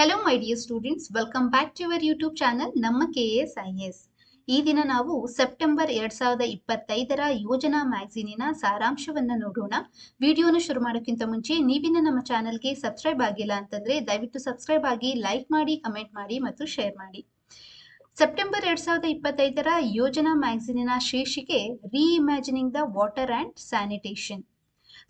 Hello my dear students welcome back to your YouTube channel ನಮ್ಮ K S I S ಈ ದಿನ ನಾವು September ಎರಡ್ ಸಾವಿರದ ಇಪ್ಪತ್ತೈದರ ಯೋಜನಾ ಮ್ಯಾಗಝೀನಿನ ಸಾರಾಂಶವನ್ನ ನೋಡೋಣ. ವಿಡಿಯೋನ ಶುರು ಮಾಡೋಕ್ಕಿಂತ ಮುಂಚೆ ನೀವಿನ ನಮ್ಮ ಚಾನಲ್ಗೆ ಸಬ್ಸ್ಕ್ರೈಬ್ ಆಗಿಲ್ಲ ಅಂತಂದ್ರೆ ದಯವಿಟ್ಟು ಸಬ್ಸ್ಕ್ರೈಬ್ ಆಗಿ ಲೈಕ್ ಮಾಡಿ, ಕಮೆಂಟ್ ಮಾಡಿ ಮತ್ತು ಶೇರ್ ಮಾಡಿ. ಸೆಪ್ಟೆಂಬರ್ ಎರಡ್ ಸಾವಿರದ ಇಪ್ಪತ್ತೈದರ ಯೋಜನಾ ಮ್ಯಾಗಝೀನಿನ ಶೀರ್ಷಿಕೆ reimagining the water and sanitation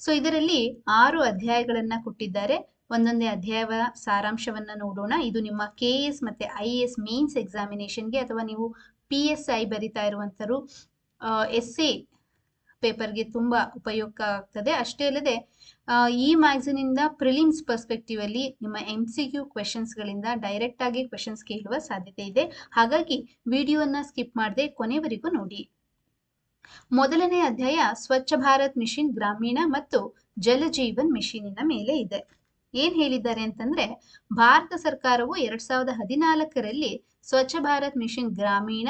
so ಇದರಲ್ಲಿ ಆರು ಅಧ್ಯಾಯಗಳನ್ನ ಕೊಟ್ಟಿದ್ದಾರೆ. ಒಂದೊಂದೇ ಅಧ್ಯಾಯವ ಸಾರಾಂಶವನ್ನ ನೋಡೋಣ. ಇದು ನಿಮ್ಮ ಕೆ ಎಸ್ ಮತ್ತೆ ಐ ಎಸ್ ಮೇನ್ಸ್ ಎಕ್ಸಾಮಿನೇಷನ್ಗೆ ಅಥವಾ ನೀವು ಪಿ ಎಸ್ ಐ ಬರಿತಾ ಇರುವಂತರು ಎಸ್ ಎ ಪೇಪರ್ಗೆ ತುಂಬಾ ಉಪಯುಕ್ತ ಆಗ್ತದೆ. ಅಷ್ಟೇ ಅಲ್ಲದೆ ಈ ಮ್ಯಾಗ್ಝಿನ್ ಇಂದ ಪ್ರಿಲಿಮ್ಸ್ ಪರ್ಸ್ಪೆಕ್ಟಿವ್ ಅಲ್ಲಿ ನಿಮ್ಮ ಎಂ ಸಿ ಕ್ಯೂ ಕ್ವೆಶನ್ಸ್ ಗಳಿಂದ ಡೈರೆಕ್ಟ್ ಆಗಿ ಕ್ವೆಶನ್ಸ್ ಕೇಳುವ ಸಾಧ್ಯತೆ ಇದೆ. ಹಾಗಾಗಿ ವಿಡಿಯೋನ ಸ್ಕಿಪ್ ಮಾಡದೆ ಕೊನೆವರೆಗೂ ನೋಡಿ. ಮೊದಲನೇ ಅಧ್ಯಾಯ ಸ್ವಚ್ಛ ಭಾರತ್ ಮಿಷನ್ ಗ್ರಾಮೀಣ ಮತ್ತು ಜಲಜೀವನ್ ಮಿಷನಿನ ಮೇಲೆ ಇದೆ. ಏನ್ ಹೇಳಿದ್ದಾರೆ ಅಂತಂದ್ರೆ, ಭಾರತ ಸರ್ಕಾರವು ಎರಡ್ ಸಾವಿರದ ಹದಿನಾಲ್ಕರಲ್ಲಿ ಸ್ವಚ್ಛ ಭಾರತ್ ಮಿಷನ್ ಗ್ರಾಮೀಣ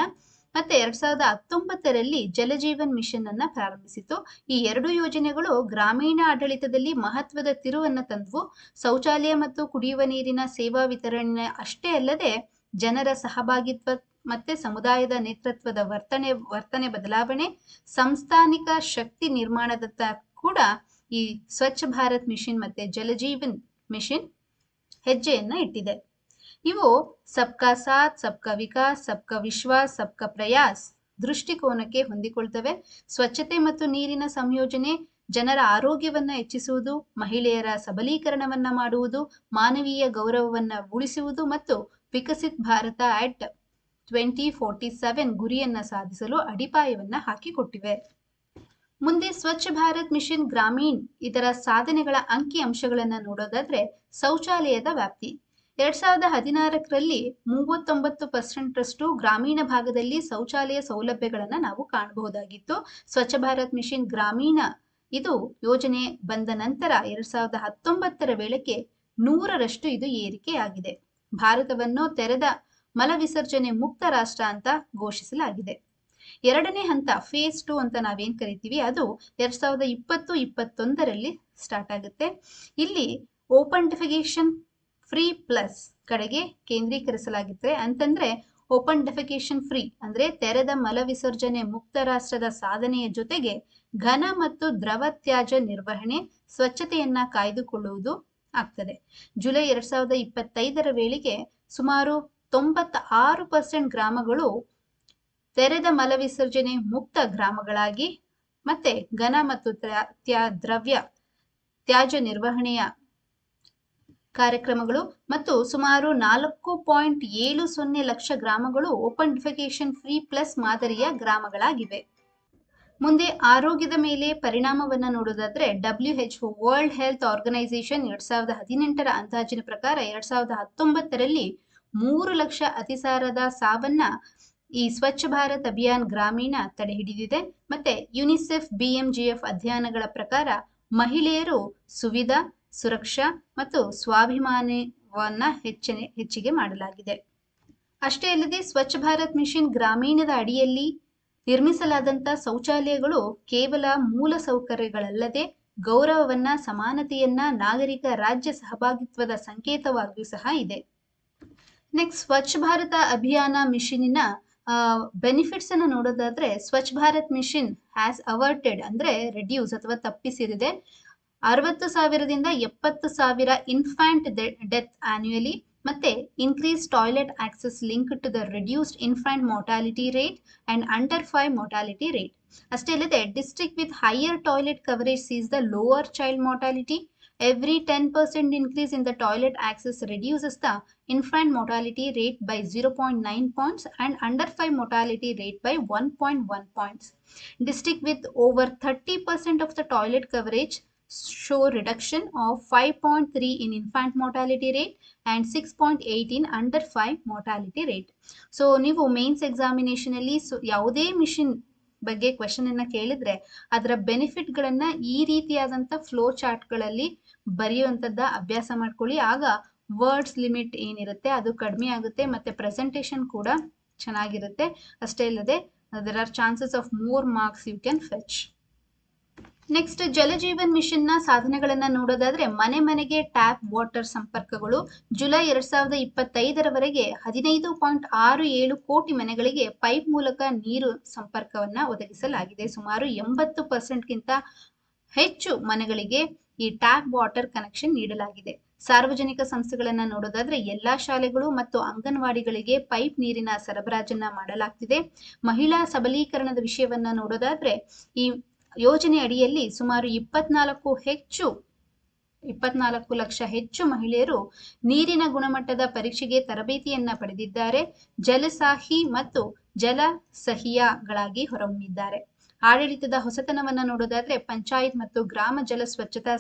ಮತ್ತೆ ಎರಡ್ ಸಾವಿರದ ಹತ್ತೊಂಬತ್ತರಲ್ಲಿ ಜಲಜೀವನ್ ಮಿಷನ್ ಅನ್ನ ಪ್ರಾರಂಭಿಸಿತು ಈ ಎರಡು ಯೋಜನೆಗಳು ಗ್ರಾಮೀಣ ಆಡಳಿತದಲ್ಲಿ ಮಹತ್ವದ ತಿರುವನ್ನ ತಂದವು. ಶೌಚಾಲಯ ಮತ್ತು ಕುಡಿಯುವ ನೀರಿನ ಸೇವಾ ವಿತರಣೆ ಅಷ್ಟೇ ಅಲ್ಲದೆ ಜನರ ಸಹಭಾಗಿತ್ವ ಮತ್ತೆ ಸಮುದಾಯದ ನೇತೃತ್ವದ ವರ್ತನೆ ವರ್ತನೆ ಬದಲಾವಣೆ, ಸಂಸ್ಥಾನಿಕ ಶಕ್ತಿ ನಿರ್ಮಾಣದತ್ತ ಕೂಡ ಈ ಸ್ವಚ್ಛ ಭಾರತ್ ಮಿಷನ್ ಮತ್ತೆ ಜಲಜೀವನ್ ಮಿಷನ್ ಹೆಜ್ಜೆಯನ್ನ ಇಟ್ಟಿದೆ. ಇವು ಸಬ್ಕಾ ಸಾಥ್, ಸಬ್ಕಾ ವಿಕಾಸ್, ಸಬ್ಕಾ ವಿಶ್ವಾಸ್, ಸಬ್ಕಾ ಪ್ರಯಾಸ್ ದೃಷ್ಟಿಕೋನಕ್ಕೆ ಹೊಂದಿಕೊಳ್ತವೆ. ಸ್ವಚ್ಛತೆ ಮತ್ತು ನೀರಿನ ಸಂಯೋಜನೆ ಜನರ ಆರೋಗ್ಯವನ್ನ ಹೆಚ್ಚಿಸುವುದು, ಮಹಿಳೆಯರ ಸಬಲೀಕರಣವನ್ನ ಮಾಡುವುದು, ಮಾನವೀಯ ಗೌರವವನ್ನ ಉಳಿಸುವುದು ಮತ್ತು Viksit Bharat at twenty forty seven ಗುರಿಯನ್ನ ಸಾಧಿಸಲು ಅಡಿಪಾಯವನ್ನ ಹಾಕಿಕೊಟ್ಟಿವೆ. ಮುಂದೆ ಸ್ವಚ್ಛ ಭಾರತ್ ಮಿಷನ್ ಗ್ರಾಮೀಣ್ ಇದರ ಸಾಧನೆಗಳ ಅಂಕಿ ಅಂಶಗಳನ್ನು ನೋಡೋದಾದ್ರೆ ಶೌಚಾಲಯದ ವ್ಯಾಪ್ತಿ. ಎರಡ್ ಸಾವಿರದ ಹದಿನಾರಕರಲ್ಲಿ ಮೂವತ್ತೊಂಬತ್ತು ಪರ್ಸೆಂಟ್ ರಷ್ಟು ಗ್ರಾಮೀಣ ಭಾಗದಲ್ಲಿ ಶೌಚಾಲಯ ಸೌಲಭ್ಯಗಳನ್ನ ನಾವು ಕಾಣಬಹುದಾಗಿತ್ತು. ಸ್ವಚ್ಛ ಭಾರತ್ ಮಿಷನ್ ಗ್ರಾಮೀಣ ಇದು ಯೋಜನೆ ಬಂದ ನಂತರ ಎರಡ್ ಸಾವಿರದ ಹತ್ತೊಂಬತ್ತರ ವೇಳೆಗೆ ನೂರರಷ್ಟು ಇದು ಏರಿಕೆಯಾಗಿದೆ ಭಾರತವನ್ನು ತೆರೆದ ಮಲ ವಿಸರ್ಜನೆ ಮುಕ್ತ ರಾಷ್ಟ್ರ ಅಂತ ಘೋಷಿಸಲಾಗಿದೆ. ಎರಡನೇ ಹಂತ ಫೇಸ್ ಟು ಅಂತ ನಾವೇನು ಕರಿತೀವಿ, ಅದು ಎರಡ್ ಸಾವಿರದ ಇಪ್ಪತ್ತು, ಇಪ್ಪತ್ತೊಂದರಲ್ಲಿ ಸ್ಟಾರ್ಟ್ ಆಗುತ್ತೆ. ಇಲ್ಲಿ ಓಪನ್ ಡೆಫಿಕೇಶನ್ ಫ್ರೀ ಪ್ಲಸ್ ಕಡೆಗೆ ಕೇಂದ್ರೀಕರಿಸಲಾಗಿದೆ ಅಂತಂದ್ರೆ ಓಪನ್ ಡೆಫಿಕೇಶನ್ ಫ್ರೀ ಅಂದ್ರೆ ತೆರೆದ ಮಲ ವಿಸರ್ಜನೆ ಮುಕ್ತ ರಾಷ್ಟ್ರದ ಸಾಧನೆಯ ಜೊತೆಗೆ ಘನ ಮತ್ತು ದ್ರವ ತ್ಯಾಜ್ಯ ನಿರ್ವಹಣೆ ಸ್ವಚ್ಛತೆಯನ್ನ ಕಾಯ್ದುಕೊಳ್ಳುವುದು ಆಗ್ತದೆ. ಜುಲೈ ಎರಡ್ ಸಾವಿರದ ಇಪ್ಪತ್ತೈದರ ವೇಳೆಗೆ ಸುಮಾರು ತೊಂಬತ್ತ ಆರು ಪರ್ಸೆಂಟ್ ಗ್ರಾಮಗಳು ತೆರೆದ ಮಲವಿಸರ್ಜನೆ ಮುಕ್ತ ಗ್ರಾಮಗಳಾಗಿ ಮತ್ತೆ ಘನ ಮತ್ತು ತ್ಯಾ, ದ್ರವ್ಯ ತ್ಯಾಜ್ಯ ನಿರ್ವಹಣೆಯ ಕಾರ್ಯಕ್ರಮಗಳು ಮತ್ತು ಸುಮಾರು ನಾಲ್ಕು ಪಾಯಿಂಟ್ ಏಳು ಸೊನ್ನೆ ಲಕ್ಷ ಗ್ರಾಮಗಳು ಓಪನ್ ಡಿಫಿಕೇಶನ್ ಫ್ರೀ ಪ್ಲಸ್ ಮಾದರಿಯ ಗ್ರಾಮಗಳಾಗಿವೆ. ಮುಂದೆ ಆರೋಗ್ಯದ ಮೇಲೆ ಪರಿಣಾಮವನ್ನು ನೋಡೋದಾದ್ರೆ W H world health organisation ಎರಡ್ ಸಾವಿರದ ಹದಿನೆಂಟರ ಅಂದಾಜಿನ ಪ್ರಕಾರ ಎರಡ್ ಸಾವಿರದ ಹತ್ತೊಂಬತ್ತರಲ್ಲಿ ಮೂರು ಲಕ್ಷ ಅತಿಸಾರದ ಸಾವನ್ನ ಈ ಸ್ವಚ್ಛ ಭಾರತ್ ಅಭಿಯಾನ್ ಗ್ರಾಮೀಣ ತಡೆ ಹಿಡಿದಿದೆ. ಮತ್ತೆ ಯುನಿಸೆಫ್ ಬಿಎಂಜಿಎಫ್ ಅಧ್ಯಯನಗಳ ಪ್ರಕಾರ ಮಹಿಳೆಯರು ಸುವಿಧ, ಸುರಕ್ಷಾ ಮತ್ತು ಸ್ವಾಭಿಮಾನವನ್ನ ಹೆಚ್ಚನೆ ಹೆಚ್ಚಿಗೆ ಮಾಡಲಾಗಿದೆ. ಅಷ್ಟೇ ಅಲ್ಲದೆ ಸ್ವಚ್ಛ ಭಾರತ್ ಮಿಷನ್ ಗ್ರಾಮೀಣದ ಅಡಿಯಲ್ಲಿ ನಿರ್ಮಿಸಲಾದಂತ ಶೌಚಾಲಯಗಳು ಕೇವಲ ಮೂಲ ಸೌಕರ್ಯಗಳಲ್ಲದೆ ಗೌರವವನ್ನ, ಸಮಾನತೆಯನ್ನ, ನಾಗರಿಕ ರಾಜ್ಯ ಸಹಭಾಗಿತ್ವದ ಸಂಕೇತವಾಗಿಯೂ ಸಹ ಇದೆ. ನೆಕ್ಸ್ಟ್ ಸ್ವಚ್ಛ ಭಾರತ ಅಭಿಯಾನ ಮಿಷನಿನ ಬೆನಿಫಿಟ್ಸ್ ಅನ್ನು ನೋಡೋದಾದ್ರೆ ಸ್ವಚ್ಛ ಭಾರತ್ ಮಿಷನ್ ಹ್ಯಾಸ್ ಅವರ್ಟೆಡ್ ಅಂದ್ರೆ ರೆಡ್ಯೂಸ್ ಅಥವಾ ತಪ್ಪಿಸಿರಿದೆ. ಅರವತ್ತು ಸಾವಿರದಿಂದ ಎಪ್ಪತ್ತು ಸಾವಿರ ಇನ್ಫ್ಯಾಂಟ್ ಡೆತ್ ಆನ್ಯುಯಲಿ ಮತ್ತೆ increase toilet access link to the reduced infant mortality rate and under five mortality rate ಅಷ್ಟೇ ಅಲ್ಲದೆ district with higher toilet coverage sees the lower child mortality. every 10% increase in the toilet access reduces the infant mortality rate by 0.9 points and under 5 mortality rate by 1.1 points. District with over 30% of the toilet coverage show reduction of 5.3 in infant mortality rate and 6.8 in under 5 mortality rate. So ನೀವು mains examination ಅಲ್ಲಿ so ಯಾವುದೇ mission ಬಗ್ಗೆ question ಅನ್ನ ಕೇಳಿದ್ರೆ, ಅದರ benefit ಗಳನ್ನ ಈ ರೀತಿಯಾದಂತ ಫ್ಲೋ ಚಾರ್ಟ್ಗಳಲ್ಲಿ ಬರೆಯುವಂತದ್ದ ಅಭ್ಯಾಸ ಮಾಡ್ಕೊಳ್ಳಿ. ಆಗ ವರ್ಡ್ಸ್ ಲಿಮಿಟ್ ಏನಿರುತ್ತೆ ಅದು ಕಡಿಮೆ ಆಗುತ್ತೆ, ಮತ್ತೆ ಪ್ರೆಸೆಂಟೇಶನ್ ಕೂಡ ಚೆನ್ನಾಗಿರುತ್ತೆ. ಅಷ್ಟೇ ಅಲ್ಲದೆ there are chances of more marks you can fetch next Jal Jeevan ಮಿಷನ್ನ ಸಾಧನೆಗಳನ್ನ ನೋಡೋದಾದ್ರೆ ಮನೆ ಮನೆಗೆ ಟ್ಯಾಪ್ ವಾಟರ್ ಸಂಪರ್ಕಗಳು. ಜುಲೈ ಎರಡ್ ಸಾವಿರದ ಇಪ್ಪತ್ತೈದರವರೆಗೆ ಹದಿನೈದು ಪಾಯಿಂಟ್ ಆರು ಏಳು ಕೋಟಿ ಮನೆಗಳಿಗೆ ಪೈಪ್ ಮೂಲಕ ನೀರು ಸಂಪರ್ಕವನ್ನ ಒದಗಿಸಲಾಗಿದೆ. ಸುಮಾರು ಎಂಬತ್ತು ಪರ್ಸೆಂಟ್ಗಿಂತ ಹೆಚ್ಚು ಮನೆಗಳಿಗೆ ಈ ಟ್ಯಾಪ್ ವಾಟರ್ ಕನೆಕ್ಷನ್ ನೀಡಲಾಗಿದೆ. ಸಾರ್ವಜನಿಕ ಸಂಸ್ಥೆಗಳನ್ನ ನೋಡೋದಾದ್ರೆ ಎಲ್ಲಾ ಶಾಲೆಗಳು ಮತ್ತು ಅಂಗನವಾಡಿಗಳಿಗೆ ಪೈಪ್ ನೀರಿನ ಸರಬರಾಜನ್ನ ಮಾಡಲಾಗ್ತಿದೆ. ಮಹಿಳಾ ಸಬಲೀಕರಣದ ವಿಷಯವನ್ನ ನೋಡೋದಾದ್ರೆ ಈ ಯೋಜನೆ ಅಡಿಯಲ್ಲಿ ಸುಮಾರು ಇಪ್ಪತ್ನಾಲ್ಕು ಹೆಚ್ಚು, ಇಪ್ಪತ್ನಾಲ್ಕು ಲಕ್ಷ ಹೆಚ್ಚು ಮಹಿಳೆಯರು ನೀರಿನ ಗುಣಮಟ್ಟದ ಪರೀಕ್ಷೆಗೆ ತರಬೇತಿಯನ್ನ ಪಡೆದಿದ್ದಾರೆ. ಜಲಸಾಹಿ ಮತ್ತು ಜಲ ಸಹಿಯಾಗಳಾಗಿ ಹೊರಹೊಮ್ಮಿದ್ದಾರೆ. ಆಡಳಿತದ ಹೊಸತನವನ್ನ ನೋಡೋದಾದ್ರೆ ಪಂಚಾಯತ್ ಮತ್ತು ಗ್ರಾಮ ಜಲ ಸ್ವಚ್ಛತಾ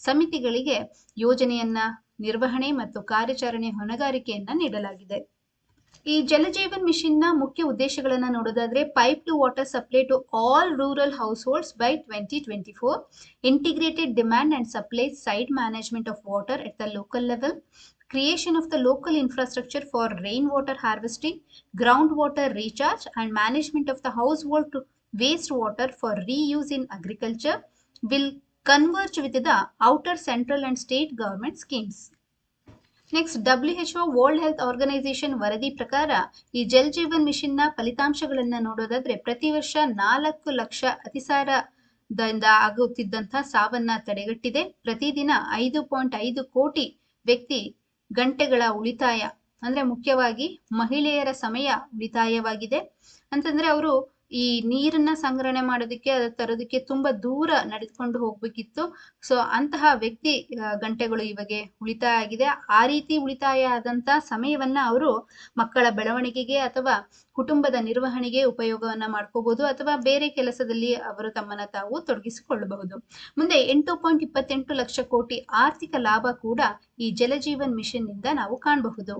ಸಮಿತಿಗಳಿಗೆ ಯೋಜನೆಯನ್ನ ನಿರ್ವಹಣೆ ಮತ್ತು ಕಾರ್ಯಾಚರಣೆ ಹೊಣೆಗಾರಿಕೆಯನ್ನ ನೀಡಲಾಗಿದೆ. ಈ ಜಲಜೀವನ್ ಮಿಷನ್ನ ಮುಖ್ಯ ಉದ್ದೇಶಗಳನ್ನ ನೋಡೋದಾದ್ರೆ pipe to water supply to all rural households by twenty twenty four integrated demand and supply side management of water at the local level creation of the local infrastructure for rain water harvesting ground water recharge and management of the household to waste water for reuse in agriculture will converge with the other central and state government schemes next W H O world health organisation ವರದಿ ಪ್ರಕಾರ ಈ ಜಲ್ ಜೀವನ್ನ ಫಲಿತಾಂಶಗಳನ್ನ ನೋಡೋದಾದ್ರೆ ಪ್ರತಿ ವರ್ಷ ನಾಲ್ಕು ಲಕ್ಷ ಅತಿಸಾರ ದಿಂದ ಆಗುತ್ತಿದ್ದಂತಹ ಸಾವನ್ನ ತಡೆಗಟ್ಟಿದೆ. ಪ್ರತಿದಿನ ಐದು ಪಾಯಿಂಟ್ ಐದು ಕೋಟಿ ವ್ಯಕ್ತಿ ಗಂಟೆಗಳ ಉಳಿತಾಯ, ಅಂದ್ರೆ ಮುಖ್ಯವಾಗಿ ಮಹಿಳೆಯರ ಸಮಯ ಉಳಿತಾಯವಾಗಿದೆ. ಅಂತಂದ್ರೆ ಅವರು ಈ ನೀರನ್ನ ಸಂಗ್ರಹಣೆ ಮಾಡೋದಕ್ಕೆ, ಅದ ತರೋದಕ್ಕೆ ತುಂಬಾ ದೂರ ನಡೆದುಕೊಂಡು ಹೋಗ್ಬೇಕಿತ್ತು. ಸೊ ಅಂತಹ ವ್ಯಕ್ತಿ ಗಂಟೆಗಳು ಇವಾಗ ಉಳಿತಾಯ ಆಗಿದೆ. ಆ ರೀತಿ ಉಳಿತಾಯ ಆದಂತ ಸಮಯವನ್ನ ಅವರು ಮಕ್ಕಳ ಬೆಳವಣಿಗೆಗೆ ಅಥವಾ ಕುಟುಂಬದ ನಿರ್ವಹಣೆಗೆ ಉಪಯೋಗವನ್ನ ಮಾಡ್ಕೋಬಹುದು ಅಥವಾ ಬೇರೆ ಕೆಲಸದಲ್ಲಿ ಅವರು ತಮ್ಮನ್ನ ತಾವು ತೊಡಗಿಸಿಕೊಳ್ಳಬಹುದು. ಮುಂದೆ ಎಂಟು ಪಾಯಿಂಟ್ ಇಪ್ಪತ್ತೆಂಟು ಲಕ್ಷ ಕೋಟಿ ಆರ್ಥಿಕ ಲಾಭ ಕೂಡ ಈ ಜಲಜೀವನ್ ಮಿಷನ್ನಿಂದ ನಾವು ಕಾಣಬಹುದು.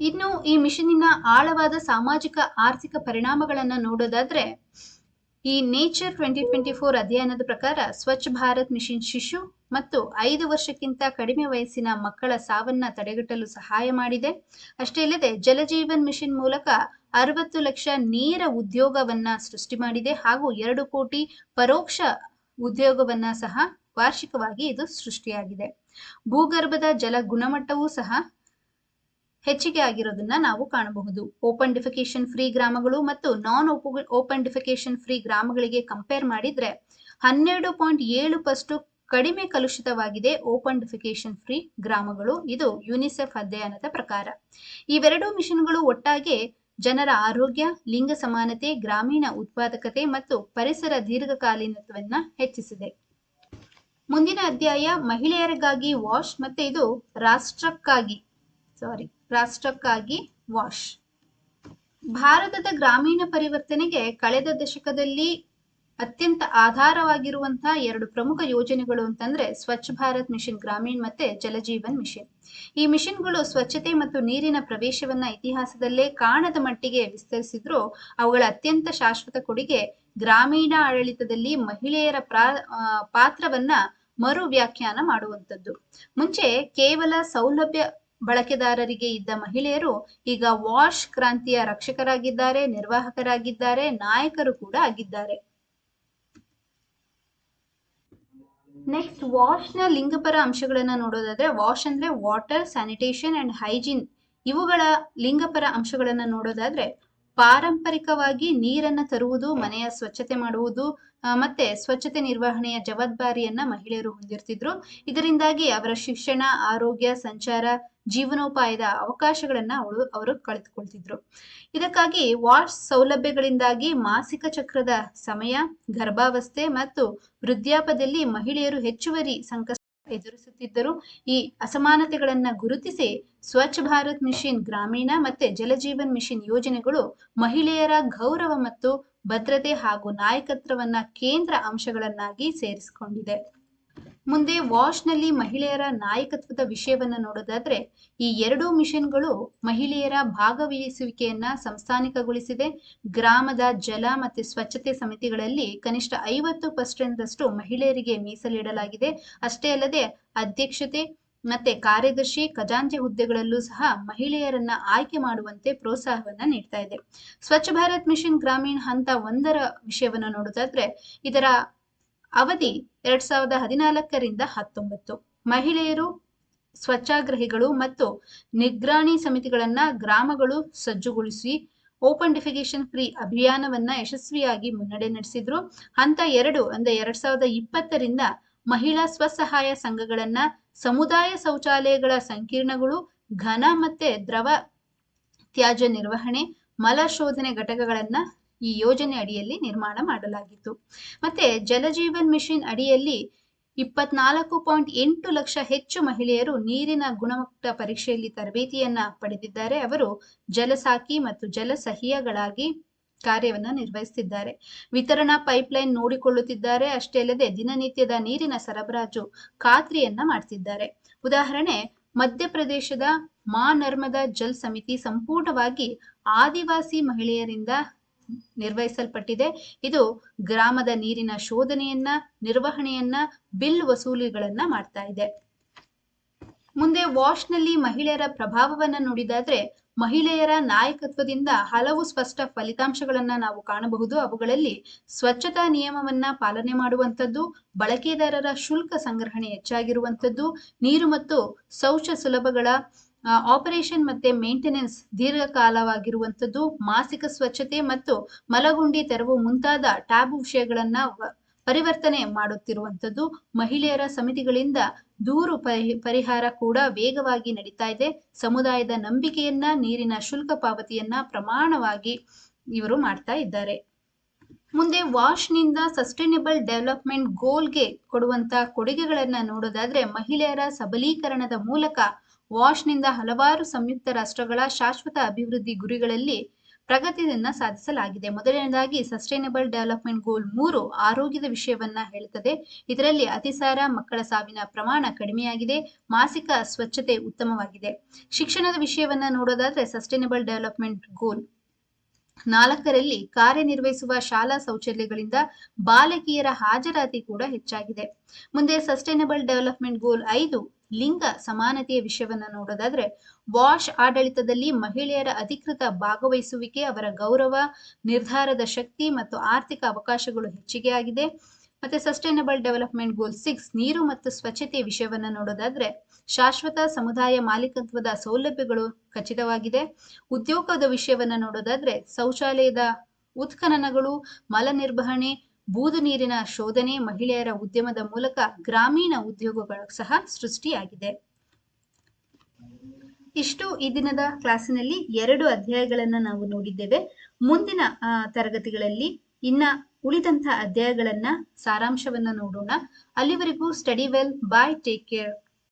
ಇನ್ನು ಈ ಮಿಷನಿನ ಆಳವಾದ ಸಾಮಾಜಿಕ, ಆರ್ಥಿಕ ಪರಿಣಾಮಗಳನ್ನು ನೋಡೋದಾದ್ರೆ, ಈ ನೇಚರ್ ಟ್ವೆಂಟಿ ಟ್ವೆಂಟಿ ಫೋರ್ ಅಧ್ಯಯನದ ಪ್ರಕಾರ ಸ್ವಚ್ಛ ಭಾರತ್ ಮಿಷನ್ ಶಿಶು ಮತ್ತು ಐದು ವರ್ಷಕ್ಕಿಂತ ಕಡಿಮೆ ವಯಸ್ಸಿನ ಮಕ್ಕಳ ಸಾವನ್ನ ತಡೆಗಟ್ಟಲು ಸಹಾಯ ಮಾಡಿದೆ. ಅಷ್ಟೇ ಅಲ್ಲದೆ ಜಲಜೀವನ್ ಮಿಷನ್ ಮೂಲಕ ಅರವತ್ತು ಲಕ್ಷ ನೇರ ಉದ್ಯೋಗವನ್ನ ಸೃಷ್ಟಿ ಮಾಡಿದೆ ಹಾಗೂ ಎರಡು ಕೋಟಿ ಪರೋಕ್ಷ ಉದ್ಯೋಗವನ್ನ ಸಹ ವಾರ್ಷಿಕವಾಗಿ ಇದು ಸೃಷ್ಟಿಯಾಗಿದೆ. ಭೂಗರ್ಭದ ಜಲ ಗುಣಮಟ್ಟವೂ ಸಹ ಹೆಚ್ಚಿಗೆ ಆಗಿರೋದನ್ನ ನಾವು ಕಾಣಬಹುದು. ಓಪನ್ ಡಿಫಿಕೇಶನ್ ಫ್ರೀ ಗ್ರಾಮಗಳು ಮತ್ತು ನಾನ್ ಓಪನ್ ಡಿಫಿಕೇಶನ್ ಫ್ರೀ ಗ್ರಾಮಗಳಿಗೆ ಕಂಪೇರ್ ಮಾಡಿದ್ರೆ ಹನ್ನೆರಡು ಪಾಯಿಂಟ್ ಏಳು ಪಷ್ಟು ಕಡಿಮೆ ಕಲುಷಿತವಾಗಿದೆ ಓಪನ್ ಡಿಫಿಕೇಶನ್ ಫ್ರೀ ಗ್ರಾಮಗಳು. ಇದು ಯುನಿಸೆಫ್ ಅಧ್ಯಯನದ ಪ್ರಕಾರ. ಇವೆರಡೂ ಮಿಷನ್ಗಳು ಒಟ್ಟಾಗಿ ಜನರ ಆರೋಗ್ಯ, ಲಿಂಗ ಸಮಾನತೆ, ಗ್ರಾಮೀಣ ಉತ್ಪಾದಕತೆ ಮತ್ತು ಪರಿಸರ ದೀರ್ಘಕಾಲೀನತ್ವವನ್ನು ಹೆಚ್ಚಿಸಿದೆ. ಮುಂದಿನ ಅಧ್ಯಾಯ ಮಹಿಳೆಯರಿಗಾಗಿ ವಾಶ್ ಮತ್ತೆ ಇದು ರಾಷ್ಟ್ರಕ್ಕಾಗಿ ಸಾರಿ ರಾಷ್ಟ್ರಕ್ಕಾಗಿ ವಾಶ್ ಭಾರತದ ಗ್ರಾಮೀಣ ಪರಿವರ್ತನೆಗೆ ಕಳೆದ ದಶಕದಲ್ಲಿ ಅತ್ಯಂತ ಆಧಾರವಾಗಿರುವಂತಹ ಎರಡು ಪ್ರಮುಖ ಯೋಜನೆಗಳು ಅಂತಂದ್ರೆ ಸ್ವಚ್ಛ ಭಾರತ್ ಮಿಷನ್ ಗ್ರಾಮೀಣ್ ಮತ್ತೆ ಜಲಜೀವನ್ ಮಿಷನ್. ಈ ಮಿಷನ್ಗಳು ಸ್ವಚ್ಛತೆ ಮತ್ತು ನೀರಿನ ಪ್ರವೇಶವನ್ನ ಇತಿಹಾಸದಲ್ಲೇ ಕಾಣದ ಮಟ್ಟಿಗೆ ವಿಸ್ತರಿಸಿದ್ರು ಅವುಗಳ ಅತ್ಯಂತ ಶಾಶ್ವತ ಕೊಡುಗೆ ಗ್ರಾಮೀಣ ಆಡಳಿತದಲ್ಲಿ ಮಹಿಳೆಯರ ಪ್ರಾ ಪಾತ್ರವನ್ನ ಮರು ವ್ಯಾಖ್ಯಾನ ಮಾಡುವಂಥದ್ದು. ಮುಂಚೆ ಕೇವಲ ಸೌಲಭ್ಯ ಬಳಕೆದಾರರಿಗೆ ಇದ್ದ ಮಹಿಳೆಯರು ಈಗ ವಾಶ್ ಕ್ರಾಂತಿಯ ರಕ್ಷಕರಾಗಿದ್ದಾರೆ, ನಿರ್ವಾಹಕರಾಗಿದ್ದಾರೆ, ನಾಯಕರು ಕೂಡ ಆಗಿದ್ದಾರೆ. ನೆಕ್ಸ್ಟ್ ವಾಶ್ನ ಲಿಂಗಪರ ಅಂಶಗಳನ್ನ ನೋಡೋದಾದ್ರೆ ವಾಶ್ ಅಂದ್ರೆ ವಾಟರ್ ಸ್ಯಾನಿಟೇಷನ್ ಅಂಡ್ ಹೈಜೀನ್ ಇವುಗಳ ಲಿಂಗಪರ ಅಂಶಗಳನ್ನ ನೋಡೋದಾದ್ರೆ, ಪಾರಂಪರಿಕವಾಗಿ ನೀರನ್ನ ತರುವುದು, ಮನೆಯ ಸ್ವಚ್ಛತೆ ಮಾಡುವುದು ಮತ್ತೆ ಸ್ವಚ್ಛತೆ ನಿರ್ವಹಣೆಯ ಜವಾಬ್ದಾರಿಯನ್ನ ಮಹಿಳೆಯರು ಹೊಂದಿರ್ತಿದ್ರು. ಇದರಿಂದಾಗಿ ಅವರ ಶಿಕ್ಷಣ, ಆರೋಗ್ಯ, ಸಂಚಾರ, ಜೀವನೋಪಾಯದ ಅವಕಾಶಗಳನ್ನ ಅವಳು, ಅವರು ಕಳೆದುಕೊಳ್ತಿದ್ರು. ಇದಕ್ಕಾಗಿ ವಾಶ್ ಸೌಲಭ್ಯಗಳಿಂದಾಗಿ ಮಾಸಿಕ ಚಕ್ರದ ಸಮಯ, ಗರ್ಭಾವಸ್ಥೆ ಮತ್ತು ವೃದ್ಧಾಪದಲ್ಲಿ ಮಹಿಳೆಯರು ಹೆಚ್ಚುವರಿ ಸಂಕಷ್ಟ ಎದುರಿಸುತ್ತಿದ್ದರು. ಈ ಅಸಮಾನತೆಗಳನ್ನ ಗುರುತಿಸಿ ಸ್ವಚ್ಛ ಭಾರತ್ ಮಿಷನ್ ಗ್ರಾಮೀಣ ಮತ್ತೆ ಜಲಜೀವನ್ ಮಿಷನ್ ಯೋಜನೆಗಳು ಮಹಿಳೆಯರ ಗೌರವ ಮತ್ತು ಭದ್ರತೆ ಹಾಗೂ ನಾಯಕತ್ವವನ್ನ ಕೇಂದ್ರ ಅಂಶಗಳನ್ನಾಗಿ ಸೇರಿಸಿಕೊಂಡಿದೆ. ಮುಂದೆ ವಾಶ್ನಲ್ಲಿ ಮಹಿಳೆಯರ ನಾಯಕತ್ವದ ವಿಷಯವನ್ನ ನೋಡೋದಾದ್ರೆ, ಈ ಎರಡೂ ಮಿಷನ್ಗಳು ಮಹಿಳೆಯರ ಭಾಗವಹಿಸುವಿಕೆಯನ್ನ ಸಂಸ್ಥಾನಿಕಗೊಳಿಸಿದೆ. ಗ್ರಾಮದ ಜಲ ಮತ್ತು ಸ್ವಚ್ಛತೆ ಸಮಿತಿಗಳಲ್ಲಿ ಕನಿಷ್ಠ ಐವತ್ತು ಪರ್ಸೆಂಟ್ ರಷ್ಟು ಮಹಿಳೆಯರಿಗೆ ಮೀಸಲಿಡಲಾಗಿದೆ. ಅಷ್ಟೇ ಅಲ್ಲದೆ ಅಧ್ಯಕ್ಷತೆ ಮತ್ತೆ ಕಾರ್ಯದರ್ಶಿ ಖಜಾಂಚಿ ಹುದ್ದೆಗಳಲ್ಲೂ ಸಹ ಮಹಿಳೆಯರನ್ನ ಆಯ್ಕೆ ಮಾಡುವಂತೆ ಪ್ರೋತ್ಸಾಹವನ್ನ ನೀಡ್ತಾ ಇದೆ. ಸ್ವಚ್ಛ ಭಾರತ್ ಮಿಷನ್ ಗ್ರಾಮೀಣ ಹಂತ ಒಂದರ ವಿಷಯವನ್ನು ನೋಡೋದಾದ್ರೆ ಇದರ ಅವಧಿ ಎರಡ್ ಸಾವಿರದ ಹದಿನಾಲ್ಕರಿಂದ ಹತ್ತೊಂಬತ್ತು. ಮಹಿಳೆಯರು, ಸ್ವಚ್ಛಾಗ್ರಹಿಗಳು ಮತ್ತು ನಿಗ್ರಾಣಿ ಸಮಿತಿಗಳನ್ನ ಗ್ರಾಮಗಳು ಸಜ್ಜುಗೊಳಿಸಿ ಓಪನ್ ಡಿಫಿಕೇಶನ್ ಫ್ರೀ ಅಭಿಯಾನವನ್ನ ಯಶಸ್ವಿಯಾಗಿ ಮುನ್ನಡೆ ನಡೆಸಿದ್ರು. ಹಂತ ಎರಡು ಅಂದ್ರೆ ಎರಡ್ ಸಾವಿರದ ಇಪ್ಪತ್ತರಿಂದ ಮಹಿಳಾ ಸ್ವಸಹಾಯ ಸಂಘಗಳನ್ನ, ಸಮುದಾಯ ಶೌಚಾಲಯಗಳ ಸಂಕೀರ್ಣಗಳು, ಘನ ಮತ್ತೆ ದ್ರವ ತ್ಯಾಜ್ಯ ನಿರ್ವಹಣೆ, ಮಲ ಶೋಧನೆ ಘಟಕಗಳನ್ನ ಈ ಯೋಜನೆ ಅಡಿಯಲ್ಲಿ ನಿರ್ಮಾಣ ಮಾಡಲಾಗಿತ್ತು. ಮತ್ತೆ ಜಲಜೀವನ್ ಮಿಷನ್ ಅಡಿಯಲ್ಲಿ ಇಪ್ಪತ್ನಾಲ್ಕು ಪಾಯಿಂಟ್ ಎಂಟು ಲಕ್ಷ ಹೆಚ್ಚು ಮಹಿಳೆಯರು ನೀರಿನ ಗುಣಮಟ್ಟ ಪರೀಕ್ಷೆಯಲ್ಲಿ ತರಬೇತಿಯನ್ನ ಪಡೆದಿದ್ದಾರೆ. ಅವರು ಜಲಸಾಕಿ ಮತ್ತು ಜಲಸಹಿಯಗಳಾಗಿ ಕಾರ್ಯವನ್ನ ನಿರ್ವಹಿಸುತ್ತಿದ್ದಾರೆ ವಿತರಣಾ ಪೈಪ್ಲೈನ್ ನೋಡಿಕೊಳ್ಳುತ್ತಿದ್ದಾರೆ. ಅಷ್ಟೇ ಅಲ್ಲದೆ ದಿನನಿತ್ಯದ ನೀರಿನ ಸರಬರಾಜು ಖಾತ್ರಿಯನ್ನ ಮಾಡ್ತಿದ್ದಾರೆ. ಉದಾಹರಣೆ, ಮಧ್ಯಪ್ರದೇಶದ ಮಾ ನರ್ಮದಾ ಜಲ್ ಸಮಿತಿ ಸಂಪೂರ್ಣವಾಗಿ ಆದಿವಾಸಿ ಮಹಿಳೆಯರಿಂದ ನಿರ್ವಹಿಸಲ್ಪಟ್ಟಿದೆ. ಇದು ಗ್ರಾಮದ ನೀರಿನ ಶೋಧನೆಯನ್ನ, ನಿರ್ವಹಣೆಯನ್ನ, ಬಿಲ್ ವಸೂಲಿಗಳನ್ನ ಮಾಡ್ತಾ ಇದೆ. ಮುಂದೆ ವಾಶ್ನಲ್ಲಿ ಮಹಿಳೆಯರ ಪ್ರಭಾವವನ್ನ ನೋಡಿದಾದ್ರೆ ಮಹಿಳೆಯರ ನಾಯಕತ್ವದಿಂದ ಹಲವು ಸ್ಪಷ್ಟ ಫಲಿತಾಂಶಗಳನ್ನ ನಾವು ಕಾಣಬಹುದು. ಅವುಗಳಲ್ಲಿ ಸ್ವಚ್ಛತಾ ನಿಯಮವನ್ನ ಪಾಲನೆ ಮಾಡುವಂಥದ್ದು, ಬಳಕೆದಾರರ ಶುಲ್ಕ ಸಂಗ್ರಹಣೆ ಹೆಚ್ಚಾಗಿರುವಂಥದ್ದು, ನೀರು ಮತ್ತು ಶೌಚ ಸುಲಭಗಳ ಆಪರೇಷನ್ ಮತ್ತೆ ಮೇಂಟೆನೆನ್ಸ್ ದೀರ್ಘಕಾಲವಾಗಿರುವಂಥದ್ದು, ಮಾಸಿಕ ಸ್ವಚ್ಛತೆ ಮತ್ತು ಮಲಗುಂಡಿ ತೆರವು ಮುಂತಾದ ಟ್ಯಾಬ್ ವಿಷಯಗಳನ್ನ ಪರಿವರ್ತನೆ ಮಾಡುತ್ತಿರುವಂಥದ್ದು ಮಹಿಳೆಯರ ಸಮಿತಿಗಳಿಂದ ದೂರು ಪರಿ, ಪರಿಹಾರ ಕೂಡ ವೇಗವಾಗಿ ನಡೀತಾ ಇದೆ. ಸಮುದಾಯದ ನಂಬಿಕೆಯನ್ನ, ನೀರಿನ ಶುಲ್ಕ ಪಾವತಿಯನ್ನ ಪ್ರಮಾಣವಾಗಿ ಇವರು ಮಾಡ್ತಾ ಇದ್ದಾರೆ. ಮುಂದೆ ವಾಶ್ನಿಂದ ಸಸ್ಟೈನಬಲ್ ಡೆವಲಪ್ಮೆಂಟ್ ಗೋಲ್ಗೆ ಕೊಡುವಂತ ಕೊಡುಗೆಗಳನ್ನ ನೋಡೋದಾದ್ರೆ ಮಹಿಳೆಯರ ಸಬಲೀಕರಣದ ಮೂಲಕ ವಾಶ್ನಿಂದ ಹಲವಾರು ಸಂಯುಕ್ತ ರಾಷ್ಟ್ರಗಳ ಶಾಶ್ವತ ಅಭಿವೃದ್ಧಿ ಗುರಿಗಳಲ್ಲಿ ಪ್ರಗತಿಯನ್ನ ಸಾಧಿಸಲಾಗಿದೆ. ಮೊದಲನೇದಾಗಿ ಸಸ್ಟೈನಬಲ್ ಡೆವಲಪ್ಮೆಂಟ್ ಗೋಲ್ ಮೂರು ಆರೋಗ್ಯದ ವಿಷಯವನ್ನ ಹೇಳುತ್ತದೆ. ಇದರಲ್ಲಿ ಅತಿಸಾರ, ಮಕ್ಕಳ ಸಾವಿನ ಪ್ರಮಾಣ ಕಡಿಮೆಯಾಗಿದೆ. ಮಾಸಿಕ ಸ್ವಚ್ಛತೆ ಉತ್ತಮವಾಗಿದೆ. ಶಿಕ್ಷಣದ ವಿಷಯವನ್ನ ನೋಡೋದಾದ್ರೆ ಸಸ್ಟೈನಬಲ್ ಡೆವಲಪ್ಮೆಂಟ್ ಗೋಲ್ ನಾಲ್ಕರಲ್ಲಿ ಕಾರ್ಯನಿರ್ವಹಿಸುವ ಶಾಲಾ ಶೌಚಾಲಯಗಳಿಂದ ಬಾಲಕಿಯರ ಹಾಜರಾತಿ ಕೂಡ ಹೆಚ್ಚಾಗಿದೆ. ಮುಂದೆ ಸಸ್ಟೈನಬಲ್ ಡೆವಲಪ್ಮೆಂಟ್ ಗೋಲ್ ಐದು, ಲಿಂಗ ಸಮಾನತೆಯ ವಿಷಯವನ್ನು ನೋಡೋದಾದ್ರೆ, ವಾಶ್ ಆಡಳಿತದಲ್ಲಿ ಮಹಿಳೆಯರ ಅಧಿಕೃತ ಭಾಗವಹಿಸುವಿಕೆ, ಅವರ ಗೌರವ, ನಿರ್ಧಾರದ ಶಕ್ತಿ ಮತ್ತು ಆರ್ಥಿಕ ಅವಕಾಶಗಳು ಹೆಚ್ಚಿಗೆ ಆಗಿದೆ. ಮತ್ತೆ ಸಸ್ಟೈನಬಲ್ ಡೆವಲಪ್ಮೆಂಟ್ ಗೋಲ್ ಸಿಕ್ಸ್ ನೀರು ಮತ್ತು ಸ್ವಚ್ಛತೆಯ ವಿಷಯವನ್ನ ನೋಡೋದಾದ್ರೆ ಶಾಶ್ವತ ಸಮುದಾಯ ಮಾಲೀಕತ್ವದ ಸೌಲಭ್ಯಗಳು ಖಚಿತವಾಗಿದೆ. ಉದ್ಯೋಗದ ವಿಷಯವನ್ನ ನೋಡೋದಾದ್ರೆ ಶೌಚಾಲಯದ ಉತ್ಖನನಗಳು, ಮಲ ನಿರ್ವಹಣೆ, ಬೂದು ನೀರಿನ ಶೋಧನೆ ಮಹಿಳೆಯರ ಉದ್ಯಮದ ಮೂಲಕ ಗ್ರಾಮೀಣ ಉದ್ಯೋಗಗಳು ಸಹ ಸೃಷ್ಟಿಯಾಗಿದೆ. ಇಷ್ಟು ಈ ದಿನದ ಕ್ಲಾಸಿನಲ್ಲಿ ಎರಡು ಅಧ್ಯಾಯಗಳನ್ನು ನಾವು ನೋಡಿದ್ದೇವೆ. ಮುಂದಿನ ತರಗತಿಗಳಲ್ಲಿ ಇನ್ನ ಉಳಿದಂತಹ ಅಧ್ಯಾಯಗಳನ್ನ ಸಾರಾಂಶವನ್ನ ನೋಡೋಣ. ಅಲ್ಲಿವರೆಗೂ study well bye take care